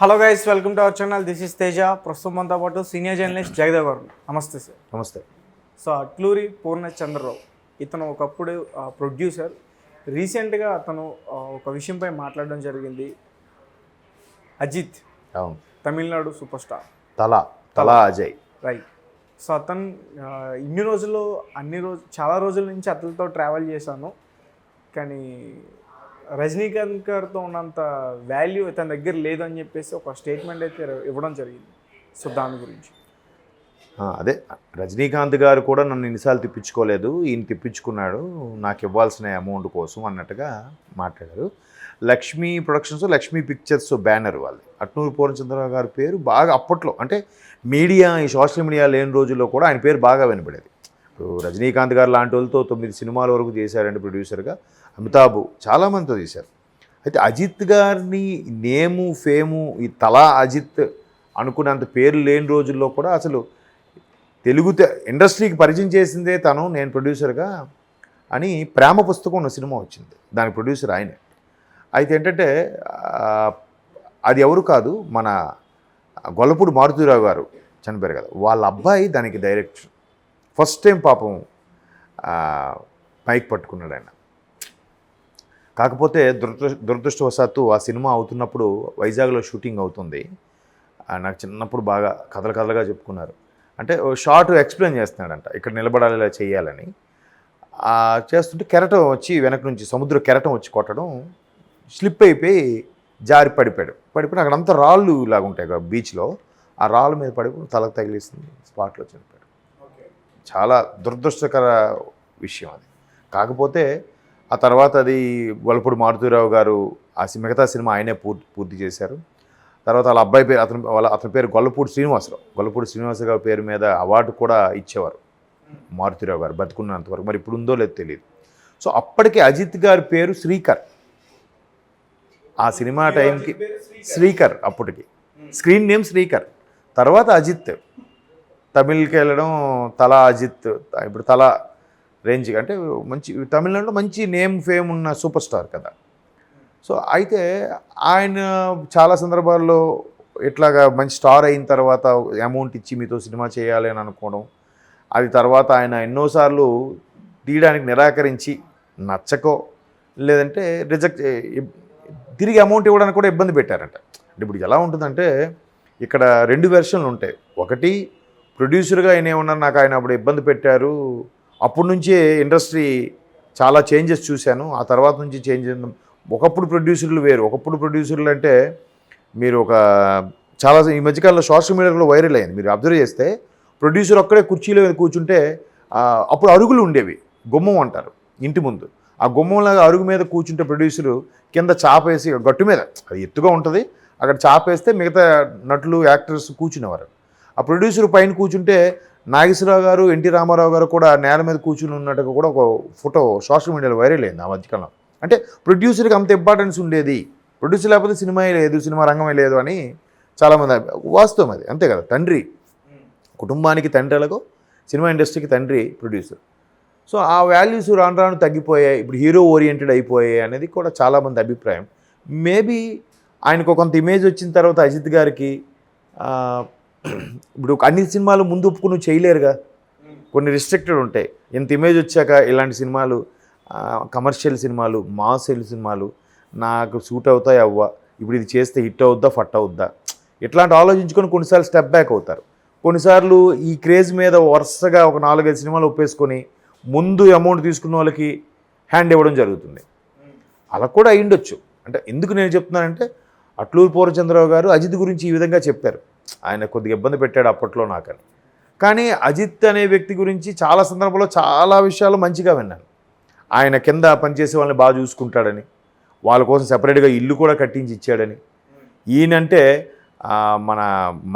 Hello guys welcome to our channel. This is Teja. ప్రస్తుతం మనతో పాటు సీనియర్ జర్నలిస్ట్ జగదేవ్ గారు. నమస్తే సార్. నమస్తే. సో అట్లూరి పూర్ణచంద్రరావు. ఇతను ఒకప్పుడు ప్రొడ్యూసర్ రీసెంట్గా అతను ఒక విషయంపై మాట్లాడడం జరిగింది. Ajit. Tamil Nadu super star. తల తల అజయ్. రైట్ సో అతను ఇన్ని రోజులు అన్ని రోజు చాలా రోజుల నుంచి అతనితో ట్రావెల్ చేశాను. కానీ రజనీకాంత్ గారితో ఉన్నంత వాల్యూ తన దగ్గర లేదని చెప్పేసి ఒక స్టేట్మెంట్ అయితే ఇవ్వడం జరిగింది. సో దాని గురించి. అదే. రజనీకాంత్ గారు కూడా నన్ను ఇన్నిసార్లు తిప్పించుకోలేదు. ఈయన తిప్పించుకున్నాడు. నాకు ఇవ్వాల్సిన అమౌంట్ కోసం అన్నట్టుగా మాట్లాడారు. Lakshmi productions Lakshmi pictures banner వాళ్ళు అట్నూరు పూర్ణచంద్రరావు గారి పేరు బాగా అప్పట్లో అంటే మీడియా ఈ సోషల్ మీడియా లేని రోజుల్లో కూడా ఆయన పేరు బాగా వినపడేది ఇప్పుడు రజనీకాంత్ గారు లాంటి వాళ్ళతో తొమ్మిది సినిమాల వరకు చేశారండి ప్రొడ్యూసర్గా అమితాబ్ చాలామందితో చేశారు అయితే అజిత్ గారిని నేము ఫేము ఈ తలా అజిత్ అనుకున్నంత పేరు లేని రోజుల్లో కూడా అసలు తెలుగు ఇండస్ట్రీకి పరిచయం చేసిందే తను నేను ప్రొడ్యూసర్గా అని ప్రేమ పుస్తకం ఉన్న సినిమా వచ్చింది. దానికి ప్రొడ్యూసర్ ఆయనే. అయితే ఏంటంటే అది ఎవరు కాదు మన గొల్లపూడి మారుతీరావు గారు చనిపోయారు కదా. వాళ్ళ అబ్బాయి దానికి డైరెక్టర్. ఫస్ట్ టైం పాపం మైక్ పట్టుకున్నాడు ఆయన. కాకపోతే దురదృ దురదృష్టవశాత్తు ఆ సినిమా అవుతున్నప్పుడు వైజాగ్లో షూటింగ్ అవుతుంది. నాకు చిన్నప్పుడు బాగా కథలు కథలుగా చెప్పుకున్నారు. అంటే షార్ట్ ఎక్స్ప్లెయిన్ చేస్తున్నాడంట ఇక్కడ నిలబడాలి ఇలా చేయాలని చేస్తుంటే కెరటం వచ్చి వెనక నుంచి సముద్ర కెరటం వచ్చి కొట్టడం స్లిప్ అయిపోయి జారి పడిపోయాడు. పడిపోయి అక్కడ అంతా రాళ్ళు లాగా ఉంటాయి బీచ్లో ఆ రాళ్ళ మీద పడిపోయి తలకు తగిలిస్తుంది స్పాట్లో చనిపోయాడు. చాలా దురదృష్టకర విషయం అది. కాకపోతే ఆ తర్వాత అది గొల్లపూడి మారుతీరావు గారు ఆ మిగతా సినిమా ఆయనే పూర్తి పూర్తి చేశారు. తర్వాత వాళ్ళ అబ్బాయి పేరు అతని వాళ్ళ అతని పేరు గొల్లపూడి శ్రీనివాసరావు. గొల్లపూడి శ్రీనివాసరావు గారి పేరు మీద అవార్డు కూడా ఇచ్చేవారు మారుతీరావు గారు బతుకున్నంతవరకు మరి ఇప్పుడు ఉందో లేదో తెలియదు సో అప్పటికి అజిత్ గారి పేరు శ్రీకర్. ఆ సినిమా టైంకి శ్రీకర్. అప్పటికి. Screen name Srikar. తర్వాత అజిత్. తమిళ్కి వెళ్ళడం తల అజిత్ ఇప్పుడు తల రేంజ్ అంటే మంచి తమిళనాడులో మంచి నేమ్ ఫేమ్ ఉన్న సూపర్ స్టార్ కదా. సో అయితే ఆయన చాలా సందర్భాల్లో ఇట్లాగా మంచి స్టార్ అయిన తర్వాత అమౌంట్ ఇచ్చి మీతో సినిమా చేయాలి అని అనుకోవడం అది తర్వాత ఆయన ఎన్నోసార్లు తీయడానికి నిరాకరించి నచ్చకో లేదంటే రిజెక్ట్ తిరిగి అమౌంట్ ఇవ్వడానికి కూడా ఇబ్బంది పెట్టారంట. అంటే ఇప్పుడు ఎలా ఉంటుందంటే ఇక్కడ రెండు వెర్షన్లు ఉంటాయి. ఒకటి ప్రొడ్యూసర్గా ఆయన ఏమన్నారు నాకు ఆయన అప్పుడు ఇబ్బంది పెట్టారు అప్పటి నుంచే ఇండస్ట్రీ చాలా చేంజెస్ చూశాను. ఆ తర్వాత నుంచి చేంజ్ ఒకప్పుడు ప్రొడ్యూసర్లు వేరు. ఒకప్పుడు ప్రొడ్యూసర్లు అంటే మీరు ఒక చాలా ఈ మధ్యకాలంలో సోషల్ మీడియాలో వైరల్ అయింది. మీరు అబ్జర్వ్ చేస్తే ప్రొడ్యూసర్ ఒక్కడే కుర్చీలో కూర్చుంటే అప్పుడు అరుగులు ఉండేవి. గుమ్మం అంటారు ఇంటి ముందు. ఆ గుమ్మంలాగా అరుగు మీద కూర్చుంటే ప్రొడ్యూసరు కింద చాపేసి గట్టు మీద అది ఎత్తుగా ఉంటుంది. అక్కడ చాపేస్తే మిగతా నటులు యాక్టర్స్ కూర్చునేవారు. ఆ ప్రొడ్యూసర్ పైన కూర్చుంటే నాగేశ్వరరావు గారు ఎన్టీ రామారావు గారు కూడా నేల మీద కూర్చుని ఉన్నట్టుగా కూడా ఒక ఫోటో సోషల్ మీడియాలో వైరల్ అయింది ఆ మధ్యకాలం అంటే ప్రొడ్యూసర్కి అంత ఇంపార్టెన్స్ ఉండేది. ప్రొడ్యూసర్ లేకపోతే సినిమాయే లేదు సినిమా రంగమే లేదు అని చాలామంది అభి- వాస్తవం అది. అంతే కదా తండ్రి. కుటుంబానికి తండ్రి ఎలాగో సినిమా ఇండస్ట్రీకి తండ్రి ప్రొడ్యూసర్ సో ఆ వాల్యూస్ రాను రాను తగ్గిపోయాయి. ఇప్పుడు హీరో ఓరియంటెడ్ అయిపోయాయి అనేది కూడా చాలామంది అభిప్రాయం. మేబీ ఆయనకు కొంత ఇమేజ్ వచ్చిన తర్వాత అజిత్ గారికి ఇప్పుడు అన్ని సినిమాలు ముందు ఒప్పుకుని నువ్వు చేయలేరుగా. కొన్ని రిస్ట్రిక్టెడ్ ఉంటాయి. ఇంత ఇమేజ్ వచ్చాక ఇలాంటి సినిమాలు కమర్షియల్ సినిమాలు మాసెల్ సినిమాలు నాకు సూట్ అవుతాయి? అవ్వ. ఇప్పుడు ఇది చేస్తే హిట్ అవుద్దా? ఫట్ అవుద్దా? ఇట్లాంటి ఆలోచించుకొని కొన్నిసార్లు స్టెప్ బ్యాక్ అవుతారు. కొన్నిసార్లు ఈ క్రేజ్ మీద వరుసగా ఒక నాలుగైదు సినిమాలు ఒప్పేసుకొని ముందు అమౌంట్ తీసుకున్న వాళ్ళకి హ్యాండ్ ఇవ్వడం జరుగుతుంది. అలా కూడా అయ్యుండొచ్చు. అంటే ఎందుకు నేను చెప్తున్నానంటే అట్లూరు పూర్ణచంద్రరావు గారు అజిత్ గురించి ఈ విధంగా చెప్పారు. ఆయన కొద్దిగా ఇబ్బంది పెట్టాడు అప్పట్లో నాకని. కానీ అజిత్ అనే వ్యక్తి గురించి చాలా సందర్భంలో చాలా విషయాలు మంచిగా విన్నాను. ఆయన కింద పనిచేసే వాళ్ళని బాగా చూసుకుంటాడని వాళ్ళ కోసం సెపరేట్గా ఇల్లు కూడా కట్టించి ఇచ్చాడని. ఈయనంటే మన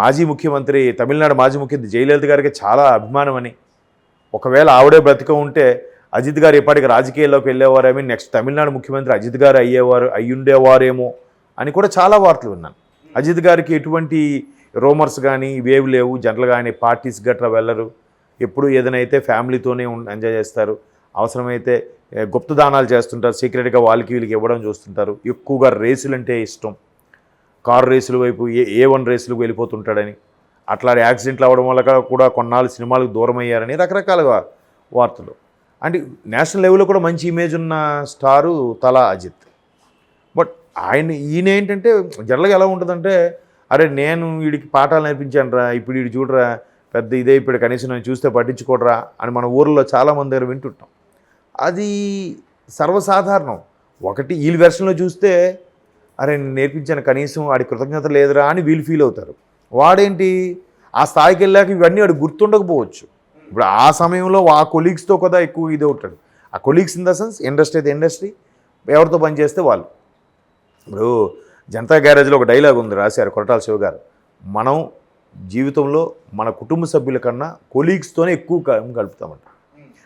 మాజీ ముఖ్యమంత్రి తమిళనాడు మాజీ ముఖ్యమంత్రి జయలలిత గారికి చాలా అభిమానం అని ఒకవేళ ఆవిడే బ్రతిక ఉంటే అజిత్ గారు ఇప్పటికి రాజకీయాల్లోకి వెళ్ళేవారేమో నెక్స్ట్ తమిళనాడు ముఖ్యమంత్రి అజిత్ గారు అయ్యేవారు అయ్యుండేవారేమో అని కూడా చాలా వార్తలు విన్నాను. అజిత్ గారికి ఎటువంటి రూమర్స్ కానీ ఇవేవి లేవు. జనరల్గా కానీ పార్టీస్ గట్రా వెళ్ళరు. ఎప్పుడు ఏదైనా అయితే ఫ్యామిలీతోనే ఉం- ఎంజాయ్ చేస్తారు. అవసరమైతే గుప్తదానాలు గుప్త దానాలు చేస్తుంటారు. సీక్రెట్గా వాళ్ళకి వీళ్ళకి ఇవ్వడం చూస్తుంటారు. ఎక్కువగా రేసులు అంటే ఇష్టం. కారు రేసుల వైపు ఏ ఏ వన్ రేసులకు వెళ్ళిపోతుంటాడని. అట్లా యాక్సిడెంట్లు అవ్వడం వల్ల కూడా కొన్నాళ్ళు సినిమాలకు దూరం అయ్యారని రకరకాలుగా వార్తలు. అంటే నేషనల్ లెవెల్లో కూడా మంచి ఇమేజ్ ఉన్న స్టారు తలా అజిత్. బట్ ఆయన ఈయన ఏంటంటే జనరల్గా ఎలా ఉంటుందంటే అరే నేను వీడికి పాఠాలు నేర్పించాను రా ఇప్పుడు వీడు చూడరా పెద్ద ఇదే ఇప్పుడు కనీసం నేను చూస్తే పట్టించుకోడరా అని మన ఊర్లో చాలామంది దగ్గర వింటుంటాం. అది సర్వసాధారణం. ఒకటి వీళ్ళ వెర్షన్లో చూస్తే అరే నేను నేర్పించాను కనీసం వాడి కృతజ్ఞత లేదురా అని వీళ్ళు ఫీల్ అవుతారు. వాడేంటి? ఆ స్థాయికి వెళ్ళాక ఇవన్నీ వాడు గుర్తుండకపోవచ్చు. ఇప్పుడు ఆ సమయంలో ఆ కొలీగ్స్తో కదా ఎక్కువ ఇది ఉంటాడు ఆ colleagues in the sense industry అయితే ఇండస్ట్రీ ఎవరితో పనిచేస్తే వాళ్ళు. ఇప్పుడు జనతా గ్యారేజ్లో ఒక డైలాగ్ ఉంది రాశారు కొరటాల శివ గారు. మనం జీవితంలో మన కుటుంబ సభ్యుల కన్నా కొలీగ్స్తోనే ఎక్కువ కాలం గడుపుతామంట.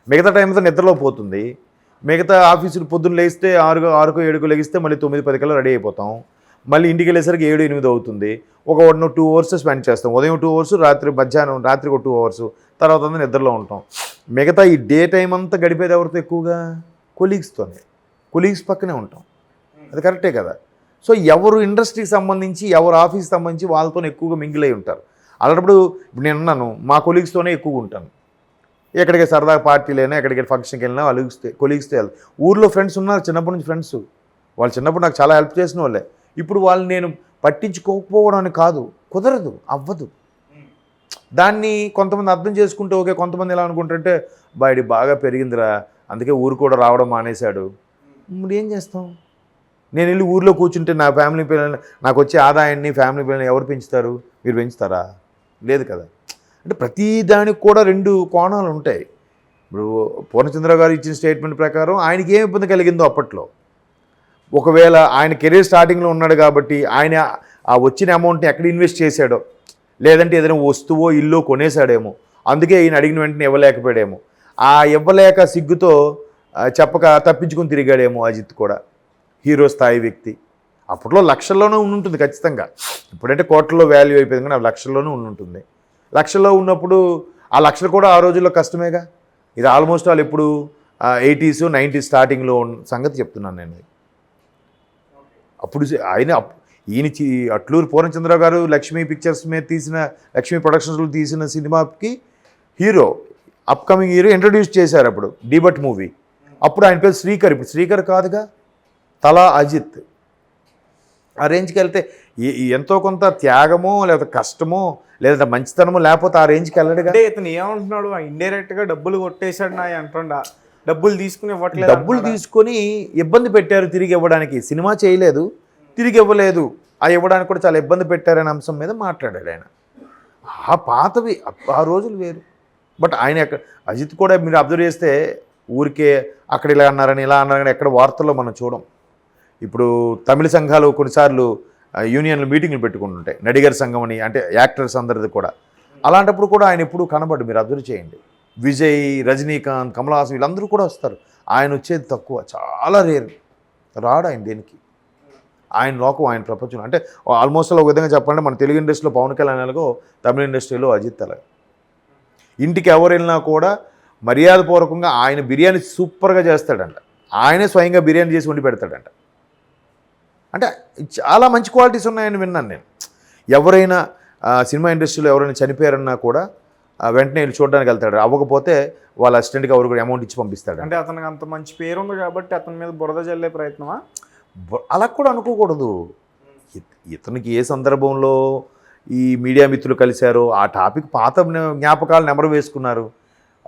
మిగతా టైం అంతా నిద్రలో పోతుంది. మిగతా ఆఫీసులు పొద్దున్న లేస్తే ఆరుగో ఆరుకో ఏడుకో లెగిస్తే మళ్ళీ తొమ్మిది పది కల్లా రెడీ అయిపోతాం. మళ్ళీ ఇంటికి వెళ్ళేసరికి ఏడు ఎనిమిది అవుతుంది. ఒక వన్ టూ అవర్స్ స్పెండ్ చేస్తాం. ఉదయం టూ అవర్స్ రాత్రి మధ్యాహ్నం రాత్రి ఒక టూ అవర్స్ తర్వాత అంతా నిద్రలో ఉంటాం. మిగతా ఈ డే టైం అంతా గడిపేది ఎవరితో ఎక్కువగా? కొలీగ్స్తోనే. కొలీగ్స్ పక్కనే ఉంటాం. అది కరెక్టే కదా? సో ఎవరు ఇండస్ట్రీకి సంబంధించి ఎవరు ఆఫీస్కి సంబంధించి వాళ్ళతో ఎక్కువగా మింగిలై ఉంటారు. అలాంటప్పుడు ఇప్పుడు నేను ఉన్నాను మా కొలీగ్స్తోనే ఎక్కువగా ఉంటాను. ఎక్కడికి సరదా పార్టీలైనా ఎక్కడికి ఫంక్షన్కి వెళ్ళినా కొలీగ్స్తో కొలీగ్స్తో వెళ్తాను ఊర్లో ఫ్రెండ్స్ ఉన్నారు చిన్నప్పటి నుంచి ఫ్రెండ్స్. వాళ్ళు చిన్నప్పుడు నాకు చాలా హెల్ప్ చేసిన వాళ్ళే ఇప్పుడు వాళ్ళు నేను పట్టించుకోకపోవడం అని కాదు కుదరదు అవ్వదు. దాన్ని కొంతమంది అర్థం చేసుకుంటే ఓకే కొంతమంది ఎలా అనుకుంటుంటే బయట బాగా పెరిగిందిరా అందుకే ఊరు కూడా రావడం మానేశాడు. ఇప్పుడు ఏం చేస్తాం? నేను వెళ్ళి ఊర్లో కూర్చుంటే నా ఫ్యామిలీ పిల్లల్ని నాకు వచ్చే ఆదాయాన్ని ఫ్యామిలీ పిల్లల్ని ఎవరు పెంచుతారు? మీరు పెంచుతారా? లేదు కదా. అంటే ప్రతి దానికి కూడా రెండు కోణాలు ఉంటాయి. ఇప్పుడు పూర్ణచంద్ర గారు ఇచ్చిన స్టేట్మెంట్ ప్రకారం ఆయనకి ఏం ఇబ్బంది కలిగిందో అప్పట్లో. ఒకవేళ ఆయన కెరీర్ స్టార్టింగ్లో ఉన్నాడు కాబట్టి ఆయన ఆ వచ్చిన అమౌంట్ని ఎక్కడ ఇన్వెస్ట్ చేశాడో లేదంటే ఏదైనా వస్తువో ఇల్లు కొనేశాడేమో అందుకే ఈయన అడిగిన వెంటనే ఇవ్వలేకపోయాడేమో. ఆ ఇవ్వలేక సిగ్గుతో చెప్పక తప్పించుకొని తిరిగాడేమో అజిత్ కూడా. హీరో స్థాయి వ్యక్తి. అప్పట్లో లక్షల్లోనే ఉంటుంది ఖచ్చితంగా. ఇప్పుడంటే కోట్లలో వాల్యూ అయిపోయింది కానీ అవి లక్షల్లోనే ఉంటుంది లక్షల్లో ఉన్నప్పుడు ఆ లక్షలు కూడా ఆ రోజుల్లో కష్టమేగా? ఇది ఆల్మోస్ట్ వాళ్ళు ఇప్పుడు ఎయిటీస్ నైంటీస్ స్టార్టింగ్లో ఉన్న సంగతి చెప్తున్నాను నేను. అప్పుడు ఆయన ఈయన చి- అట్లూరు పూర్ణచంద్రరావు గారు లక్ష్మీ పిక్చర్స్ మీద తీసిన లక్ష్మీ ప్రొడక్షన్స్లో తీసిన సినిమాకి హీరో అప్కమింగ్ హీరో ఇంట్రడ్యూస్ చేశారు అప్పుడు డీబట్ మూవీ. అప్పుడు ఆయన పేరు శ్రీకర్. ఇప్పుడు శ్రీకర్ కాదుగా? తలా అజిత్. ఆ రేంజ్కి వెళ్తే ఎంతో కొంత త్యాగమో లేకపోతే కష్టమో లేదంటే మంచితనమో లేకపోతే ఆ రేంజ్కి వెళ్ళడుగా? అంటే ఇతను ఏమంటున్నాడు? ఇండైరెక్ట్గా డబ్బులు కొట్టేశాడు నా అంటుండా. డబ్బులు తీసుకుని ఇవ్వట్లేదు డబ్బులు తీసుకొని ఇబ్బంది పెట్టారు తిరిగి ఇవ్వడానికి. సినిమా చేయలేదు తిరిగి ఇవ్వలేదు. ఆ ఇవ్వడానికి కూడా చాలా ఇబ్బంది పెట్టారనే అంశం మీద మాట్లాడాడు ఆయన. ఆ పాతవి ఆ రోజులు వేరు. బట్ ఆయన ఎక్కడ అజిత్ కూడా మీరు అబ్జర్వ్ చేస్తే ఊరికే అక్కడ ఇలా అన్నారని ఇలా అన్నారని ఎక్కడ వార్తల్లో మనం చూడం. ఇప్పుడు తమిళ సంఘాలు కొన్నిసార్లు యూనియన్లు మీటింగ్లు పెట్టుకుంటుంటాయి. నడిగర్ సంఘం అని అంటే యాక్టర్స్ అందరిది కూడా. అలాంటప్పుడు కూడా ఆయన ఎప్పుడు కనబడు మీరు అబ్జర్వ్ చేయండి. విజయ్ రజనీకాంత్ కమల్ వీళ్ళందరూ కూడా వస్తారు. ఆయన వచ్చేది తక్కువ చాలా రేర్. రాడు ఆయన దేనికి? ఆయన లోకం ఆయన ప్రపంచం అంటే ఆల్మోస్ట్ ఒక విధంగా చెప్పాలంటే మన తెలుగు ఇండస్ట్రీలో పవన్ కళ్యాణ్ ఎలాగో తమిళ ఇండస్ట్రీలో అజిత్ అలాగే ఇంటికి ఎవరు వెళ్ళినా కూడా మర్యాదపూర్వకంగా ఆయన బిర్యానీ సూపర్గా చేస్తాడంట. ఆయనే స్వయంగా బిర్యానీ చేసి వండి పెడతాడంట. అంటే చాలా మంచి క్వాలిటీస్ ఉన్నాయని విన్నాను నేను. ఎవరైనా సినిమా ఇండస్ట్రీలో ఎవరైనా చనిపోయారన్నా కూడా వెంటనే వెళ్ళి చూడడానికి వెళ్తాడు. అవ్వకపోతే వాళ్ళ అసిస్టెంట్కి ఎవరు కూడా అమౌంట్ ఇచ్చి పంపిస్తాడు. అంటే అతనికి అంత మంచి పేరు ఉంది కాబట్టి అతని మీద బురద జల్లే ప్రయత్నమా? అలా కూడా అనుకోకూడదు. ఇత- ఇతనికి ఏ సందర్భంలో ఈ మీడియా మిత్రులు కలిశారో ఆ టాపిక్ పాత జ్ఞ- జ్ఞాపకాలు నెమరు వేసుకున్నారు.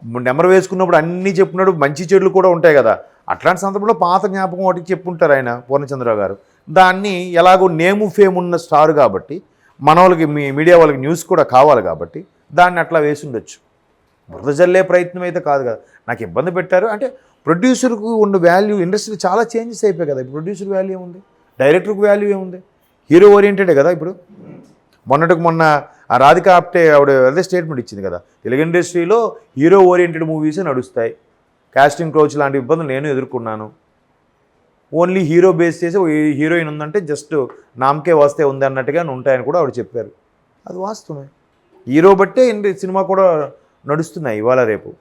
నెమరు వేసుకున్నప్పుడు అన్నీ చెప్పున్నాడు మంచి చెడులు కూడా ఉంటాయి కదా. అట్లాంటి సందర్భంలో పాత జ్ఞాపకం ఒకటి చెప్పుంటారు ఆయన పూర్ణచంద్రరావు గారు. దాన్ని ఎలాగో నేము ఫేమ్ ఉన్న స్టార్ కాబట్టి మన వాళ్ళకి మీ మీడియా వాళ్ళకి న్యూస్ కూడా కావాలి కాబట్టి దాన్ని అట్లా వేసి ఉండొచ్చు. బురద జల్లే ప్రయత్నం అయితే కాదు కదా. నాకు ఇబ్బంది పెట్టారు. అంటే ప్రొడ్యూసర్కు ఉన్న వాల్యూ ఇండస్ట్రీ చాలా చేంజెస్ అయిపోయాయి కదా. ప్రొడ్యూసర్ వాల్యూ ఏముంది? డైరెక్టర్కి వాల్యూ ఏముంది? హీరో ఓరియంటెడే కదా ఇప్పుడు. మొన్నటికి మొన్న ఆ రాధిక ఆప్టే ఆవిడ అదే స్టేట్మెంట్ ఇచ్చింది కదా. తెలుగు ఇండస్ట్రీలో హీరో ఓరియంటెడ్ మూవీసే నడుస్తాయి. కాస్టింగ్ క్రోచ్ లాంటి ఇబ్బందులు నేను ఎదుర్కొన్నాను. ఓన్లీ హీరో బేస్ చేసి హీరోయిన్ ఉందంటే జస్ట్ నామకే వస్తే ఉంది అన్నట్టుగా ఉంటాయని కూడా ఆవిడ చెప్పారు. అది వాస్తవమే. హీరో బట్టే సినిమా కూడా నడుస్తున్నాయి ఇవాళ రేపు.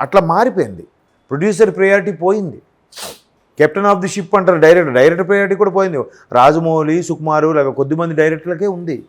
అట్లా మారిపోయింది. ప్రొడ్యూసర్ ప్రయారిటీ పోయింది. కెప్టెన్ ఆఫ్ ది షిప్ అంటారు డైరెక్టర్. డైరెక్టర్ ప్రయారిటీ కూడా పోయింది. రాజమౌళి సుకుమారు లేక కొద్దిమంది డైరెక్టర్లకే ఉంది.